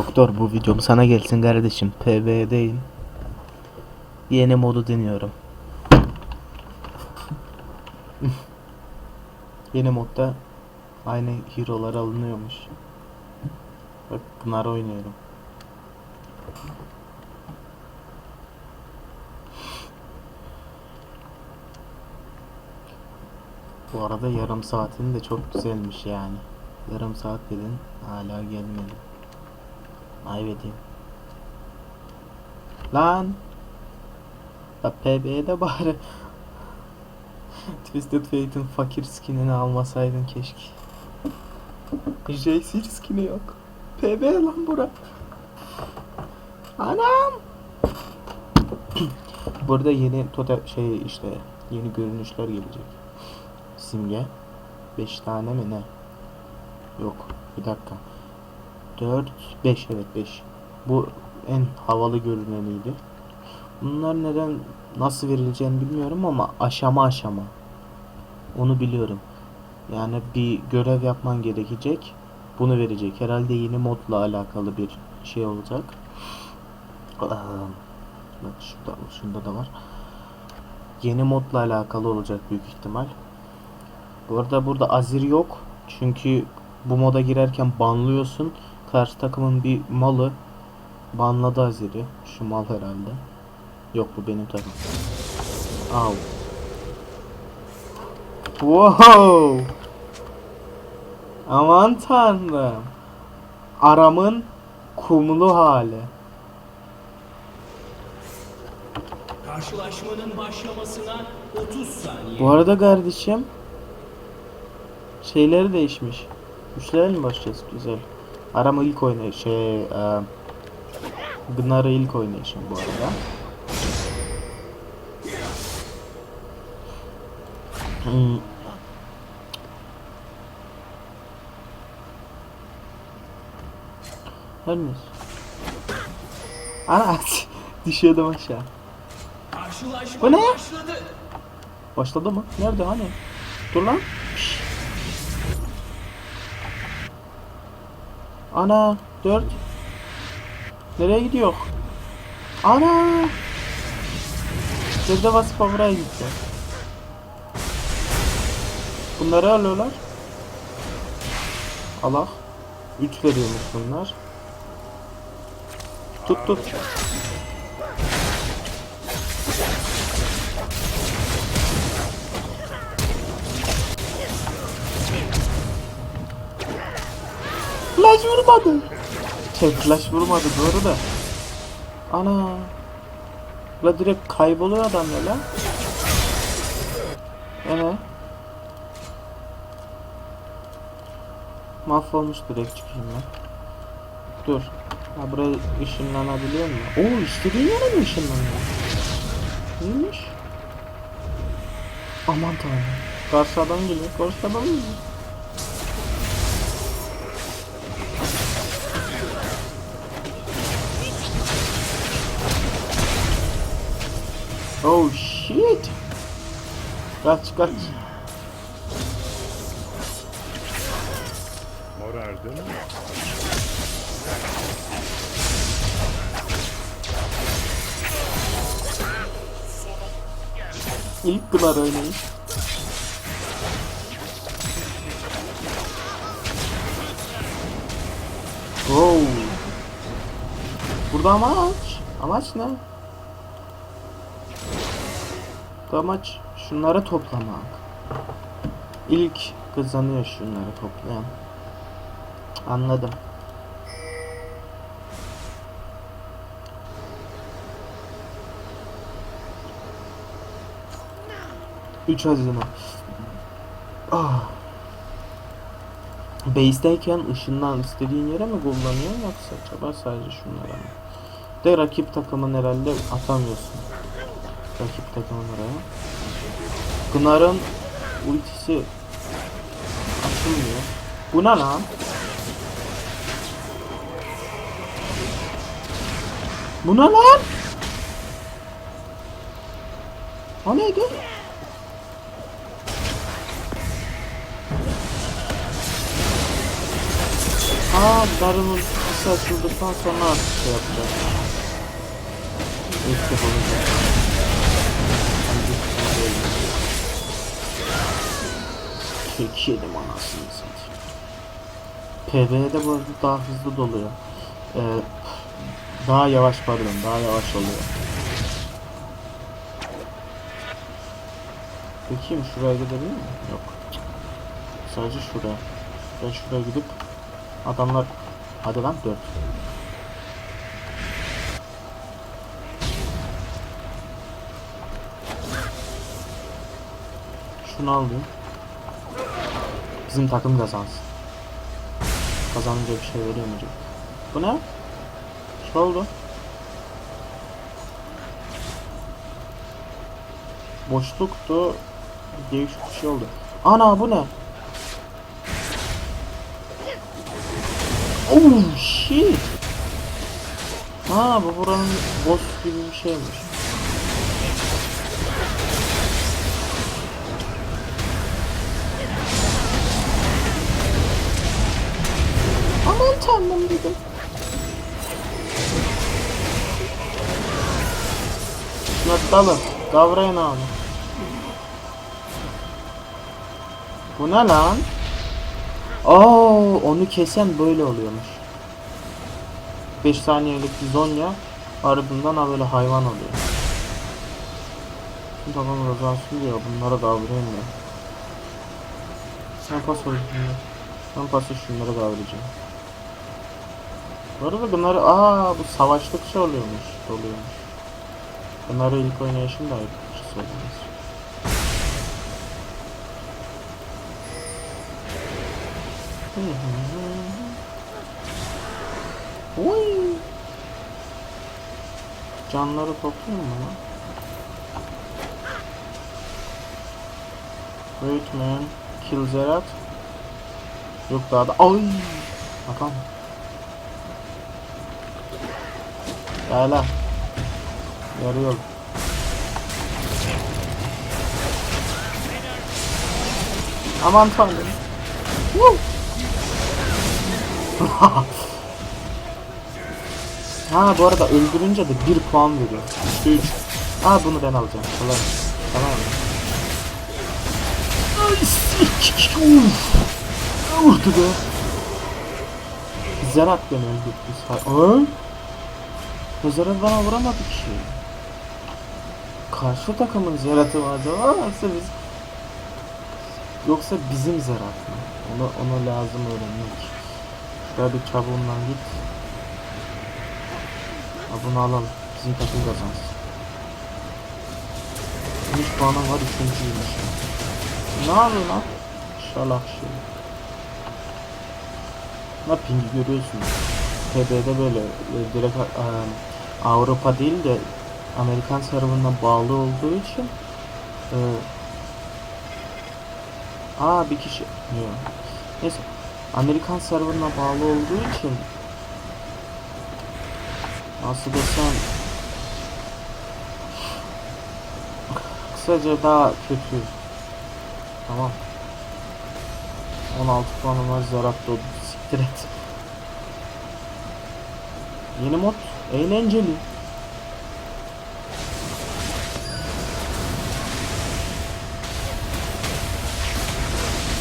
Doktor bu videom sana gelsin kardeşim. PB'deyim. Yeni modu deniyorum. Yeni modda aynı hero'lar alınıyormuş. Bak bunları oynuyorum. Bu arada yarım saatin de çok güzelmiş yani. Yarım saat dedin hala gelmedi. Ayvedeyim. Lan. La PB'de bari. Twisted Fate'in fakir skinini almasaydın keşke. JC skini yok. PB lan bura. Anam. Burada yeni totem şey işte yeni görünüşler gelecek. Simge. 5 tane mi ne? Yok. Bir dakika. 4 5 evet 5. Bu en havalı görüneniydi. Bunlar neden nasıl verileceğini bilmiyorum ama aşama aşama. Onu biliyorum. Yani bir görev yapman gerekecek. Bunu verecek. Herhalde yeni modla alakalı bir şey olacak. Bak şurada, şunda da var. Yeni modla alakalı olacak büyük ihtimal. Bu arada burada Azir yok. Çünkü bu moda girerken banlıyorsun. Karşı takımın bir malı banladı Azir'i. Şu mal herhalde. Yok bu benim takım. Au. Wow. Aman tanrım. Aramın kumlu hali. Karşılaşmanın başlamasına 30 saniye. Bu arada kardeşim şeyleri değişmiş. Üçlerle mi başlayacağız? Güzel. Arama ilk oynayış şey e, Gınar'ı ilk oynayışım bu arada. Hmm. Neyse. Ana düşüyordum aşağı. Bu ne? başladı. Başladı mı? Nerede hani? Dur lan. Şşş. Ana 4 Nereye gidiyor? Ana Nerede basıp buraya gitti. Bunları alıyorlar. Allah 3 veriyormuş bunlar. Tut tut. Flash vurmadı. Şey flash vurmadı doğru da. Ana. La direkt kayboluyor adam ya la. Ee. Mahvolmuş direkt çıkayım ben. Dur. Ha buraya ışınlanabiliyor mu? Oo istediğin yere mi ışınlanıyor? Neymiş? Aman tanrım. Karşı adam geliyor. Karşı adam geliyor. Oh shit. Kaç kaç. Morardın? İlk Pınar oynayış. Wow. Burada amaç. Amaç ne? Bu amaç şunları toplamak. İlk kazanıyor şunları toplayan. Anladım. Üç hazine. Ah. Base'deyken ışından istediğin yere mi kullanıyor yoksa acaba sadece şunlara mı? De rakip takımın herhalde atamıyorsun. Rakip takımın oraya. Pınar'ın ultisi açılmıyor. Bu ne lan? Bu ne lan? O neydi? Aa Darın ultisi Hepsi açıldıktan sonra artık şey yapacağız. Step olacak. Kek yedim anasını satayım. PvE'de bu arada daha hızlı doluyor. Ee, daha yavaş pardon daha yavaş oluyor. Bakayım şuraya gidebilir miyim? Yok. Sadece şuraya. Ben şuraya gidip adamlar hadi lan 4. Şunu alayım. Bizim takım kazansın. Kazanınca bir şey veriyor mu? Bu ne? Şey oldu. Boşluktu. Değişik bir şey oldu. Ana bu ne? Oh shit. Ha bu buranın boss gibi bir şeymiş. Aman tanrım dedim. Şuna dalın. Kavrayın abi. Bu ne lan? Oo, onu kesen böyle oluyormuş. 5 saniyelik zonya ardından ha böyle hayvan oluyor. Tamam razasın diyor. Bunlara kavrayayım ya. Sen pas şimdi. Ben pası şunlara kavrayacağım. Bu arada bunları aa bu savaştıkça oluyormuş. Oluyormuş. Bunları ilk oynayışım da bir şey söylemez. Oy. Canları topluyor mu lan? Wait man. Kill Zerat. Yok daha da. Ay. Bakalım. Yarı yol. Aman tanrım. Ha bu arada öldürünce de 1 puan veriyor. 3. Ha bunu ben alacağım. Kolay. Tamam mı? Uf. Vurdu be. Zerat beni öldürdü. Ay. Zerat bana vuramadı ki. Karşı takımın Zerat'ı mı acaba yoksa biz yoksa bizim Zerat mı? Onu onu lazım öğrenmek. Şuraya bir çabuğundan git. Ha, bunu alalım. Bizim takım kazansın. 13 puanım var üçüncüymüş. Ne yapıyor lan? Şalak şey. Ne pingi görüyorsunuz. TB'de böyle direkt Avrupa değil de Amerikan serverına bağlı olduğu için e, Aa bir kişi Yok. Neyse Amerikan serverına bağlı olduğu için nasıl desem kısaca daha kötü. Tamam. 16 puanım var doğdu siktir et. Yeni mod eğlenceli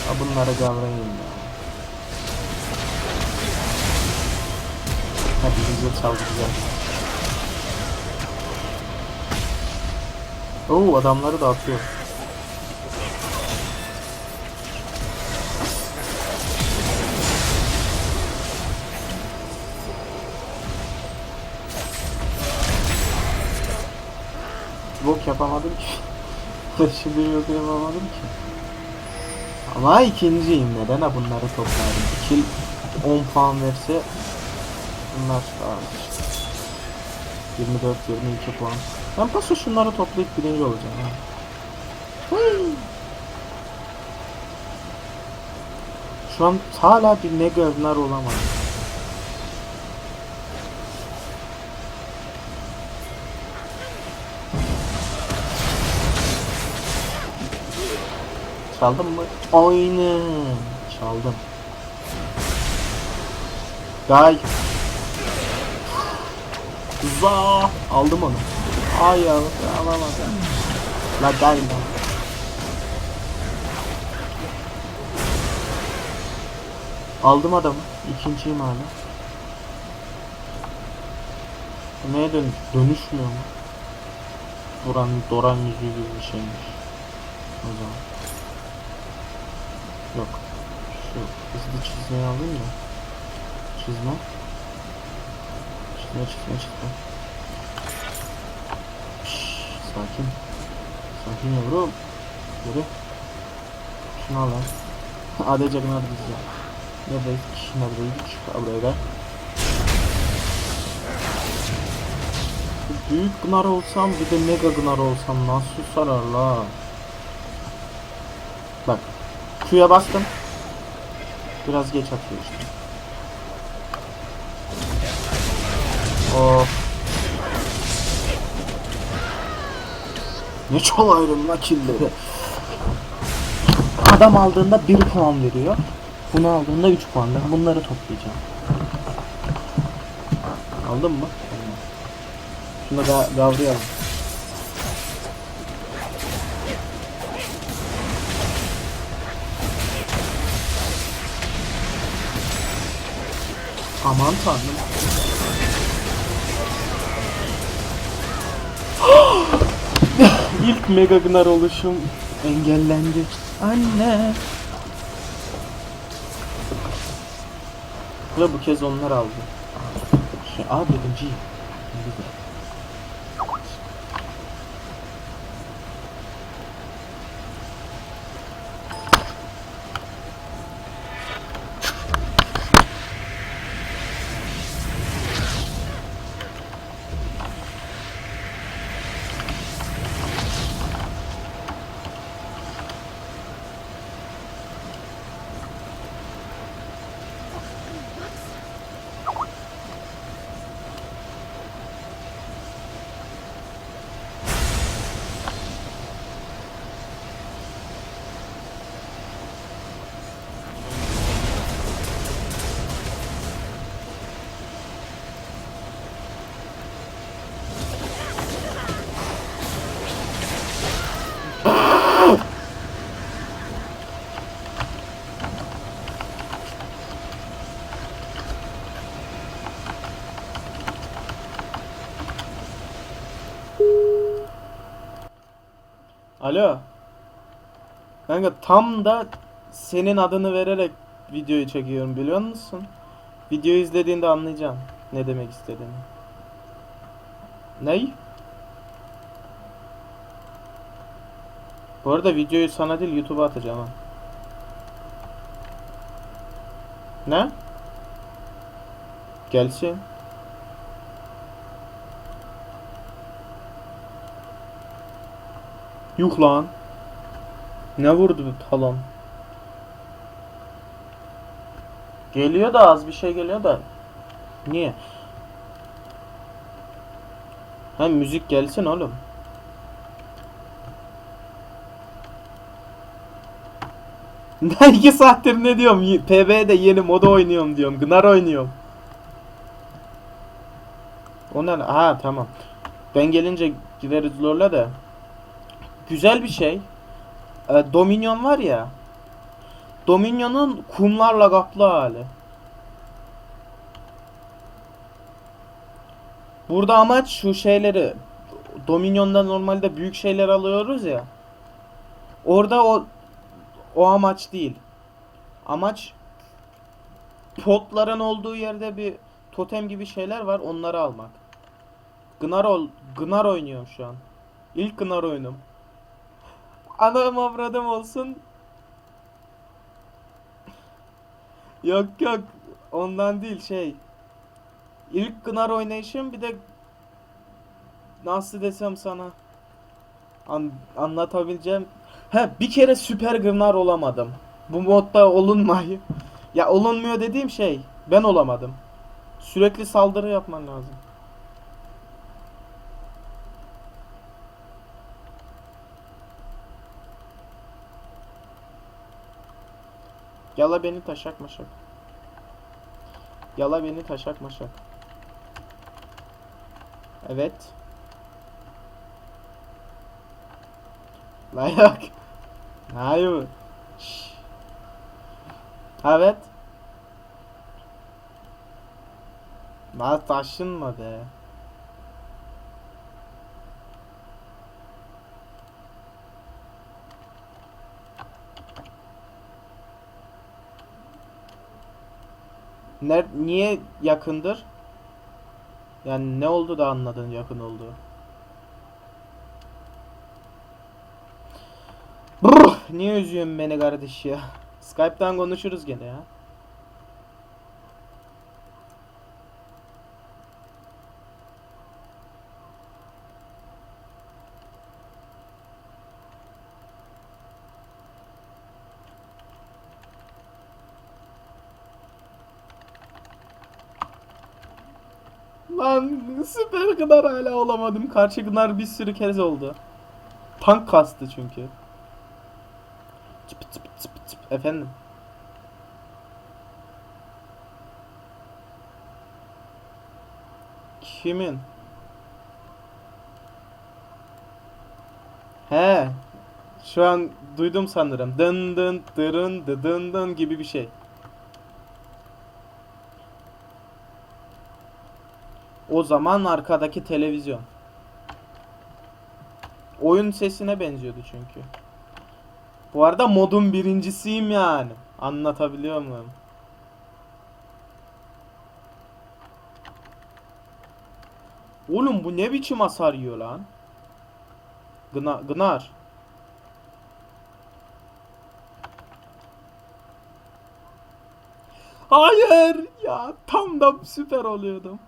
Ha bunları kavrayayım ya Hadi bize çaldıracağız. Oo adamları da atıyor. Bok yapamadım ki. Şimdi yok yapamadım ki. Ama ikinciyim neden ha bunları topladım. Kill 10 puan verse bunlar işte. 24 22 puan. Ben paso şunları toplayıp birinci olacağım ha. Şu an hala bir mega övner olamadım. Çaldım mı? Aynen. Çaldım. Gay. Za aldım onu. Ay alamadım. La gel lan. Aldım adamı. İkinciyim hala. Neye dönüş? Dönüşmüyor mu? Buran Doran yüzüğü gibi bir şeymiş. O zaman. Yok. Şu hızlı çizmeyi alayım da. Çizme. Çizme çizme çizme. Şşş, sakin. Sakin yavrum. Yürü. Şunu al lan. ADC Gnar biz ya. Neredeyiz? Neredeydik? Ha, Buraya gel. Büyük Gnar olsam bir de Mega Gnar olsam nasıl sarar la? Bak. Q'ya bastım. Biraz geç atıyor işte. Of. Ne çalarım la killleri. Adam aldığında 1 puan veriyor. Bunu aldığında 3 puan. Ben bunları toplayacağım. Aldın mı? Şunu da kavrayalım. Aman tanrım. İlk Mega Gnar oluşum engellendi. Anne. Ve bu kez onlar aldı. Aa birinciyim. Alo. Kanka tam da senin adını vererek videoyu çekiyorum biliyor musun? Videoyu izlediğinde anlayacaksın ne demek istediğimi. Ney? Bu arada videoyu sana değil YouTube'a atacağım ha. Ne? Gelsin. Yuh lan. Ne vurdu bu talon? Geliyor da az bir şey geliyor da. Niye? Hem müzik gelsin oğlum. Ben iki saattir ne diyorum? PB'de yeni moda oynuyorum diyorum. Gnar oynuyorum. O ne? Ha tamam. Ben gelince gideriz LoL'e de. Güzel bir şey. E, Dominion var ya. Dominion'un kumlarla kaplı hali. Burada amaç şu şeyleri Dominion'da normalde büyük şeyler alıyoruz ya. Orada o o amaç değil. Amaç potların olduğu yerde bir totem gibi şeyler var onları almak. Gnar ol Gnar oynuyorum şu an. İlk Gnar oyunum. Anam avradım olsun. Yok yok. Ondan değil şey. İlk Gnar oynayışım bir de nasıl desem sana An- anlatabileceğim. He bir kere süper Gnar olamadım. Bu modda olunmayı. Ya olunmuyor dediğim şey ben olamadım. Sürekli saldırı yapman lazım. Yala beni taşak maşak. Yala beni taşak maşak. Evet. La yok. Hayır. Şş. Evet. La taşınma be. Ner niye yakındır? Yani ne oldu da anladın yakın olduğu? Brr, niye üzüyorsun beni kardeş ya? Skype'tan konuşuruz gene ya. Lan süper kadar hala olamadım. Karşı Gınar bir sürü kez oldu. Tank kastı çünkü. Çıp çıp çıp çıp. Efendim. Kimin? He. Şu an duydum sanırım. Dın dın dırın dı dın dın gibi bir şey. O zaman arkadaki televizyon. Oyun sesine benziyordu çünkü. Bu arada modun birincisiyim yani. Anlatabiliyor muyum? Oğlum bu ne biçim hasar yiyor lan? Gına, Gınar. Hayır ya tam da süper oluyordum.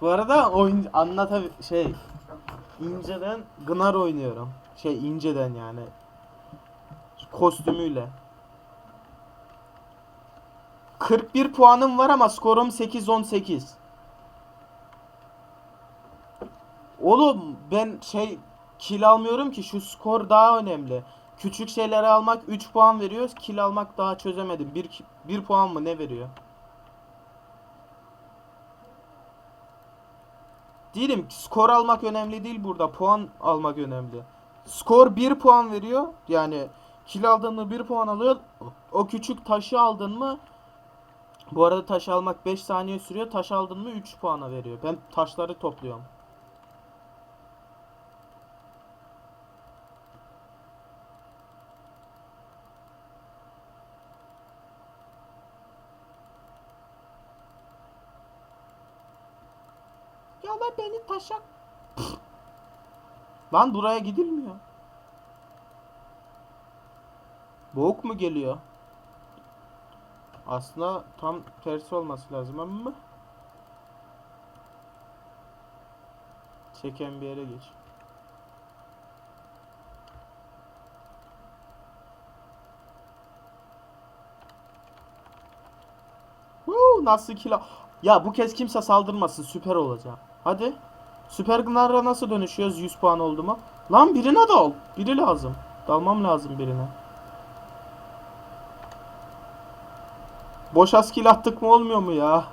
Bu arada oyun anlatav şey inceden Gınar oynuyorum. Şey inceden yani. Kostümüyle. 41 puanım var ama skorum 8-18. Oğlum ben şey kill almıyorum ki şu skor daha önemli. Küçük şeyleri almak 3 puan veriyor. Kill almak daha çözemedim. 1 1 puan mı ne veriyor? Değilim skor almak önemli değil burada. Puan almak önemli. Skor 1 puan veriyor. Yani kill aldın mı 1 puan alıyor. O küçük taşı aldın mı bu arada taş almak 5 saniye sürüyor. Taş aldın mı 3 puana veriyor. Ben taşları topluyorum. Ya lan beni taşak. Lan buraya gidilmiyor. Boğuk mu geliyor? Aslında tam tersi olması lazım ama çeken bir yere geç. Woo, nasıl kilo? Ya bu kez kimse saldırmasın süper olacak. Hadi. Süper Gnar'a nasıl dönüşüyoruz 100 puan oldu mu? Lan birine dal. Biri lazım. Dalmam lazım birine. Boş askil attık mı olmuyor mu ya?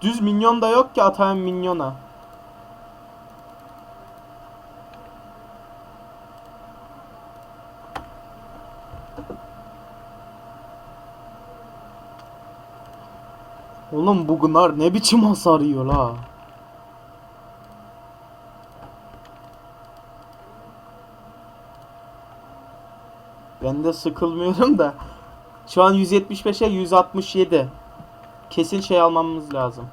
Düz minyon da yok ki atayım minyona. Oğlum bu Gınar ne biçim hasar yiyor la? Ben de sıkılmıyorum da. Şu an 175'e 167. Kesin şey almamız lazım.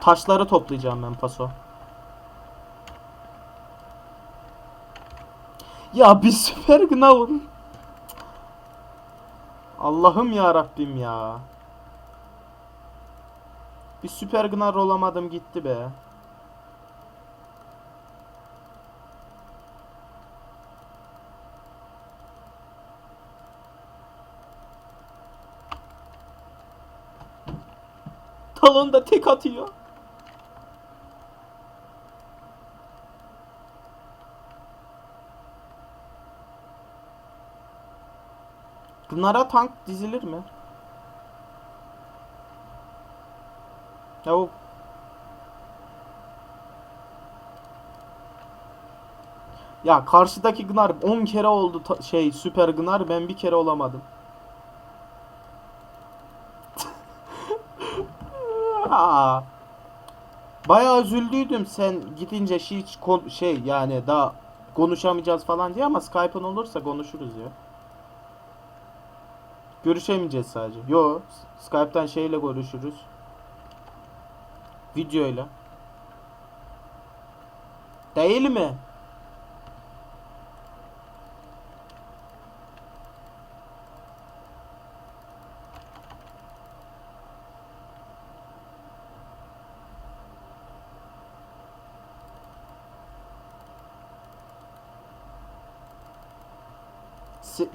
Taşları toplayacağım ben paso. Ya bir süper gnav. Allah'ım ya Rabbim ya. Bir süper gnar olamadım gitti be. Talon da tek atıyor. Bunlara tank dizilir mi? Ya o Ya karşıdaki Gnar 10 kere oldu şey süper Gnar ben bir kere olamadım. Aa. Bayağı üzüldüydüm sen gidince hiç kon- şey yani daha konuşamayacağız falan diye ama Skype'ın olursa konuşuruz ya. Görüşemeyeceğiz sadece. Yo, Skype'tan şeyle görüşürüz. Videoyla. Değil mi?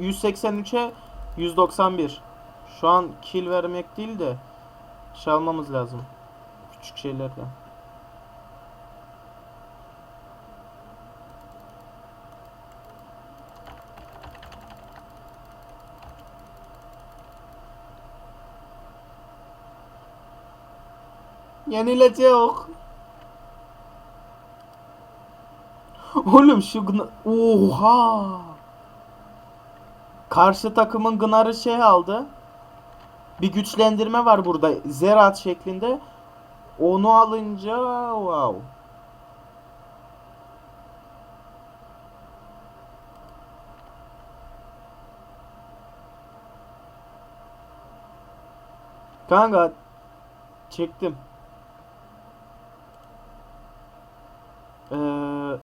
183'e 191. Şu an kill vermek değil de şey almamız lazım. Küçük şeylerden. Yenilecek. Oğlum şu gına... Oha! Karşı takımın Gınar'ı şey aldı. Bir güçlendirme var burada. Zerat şeklinde. Onu alınca wow. Kanka çektim.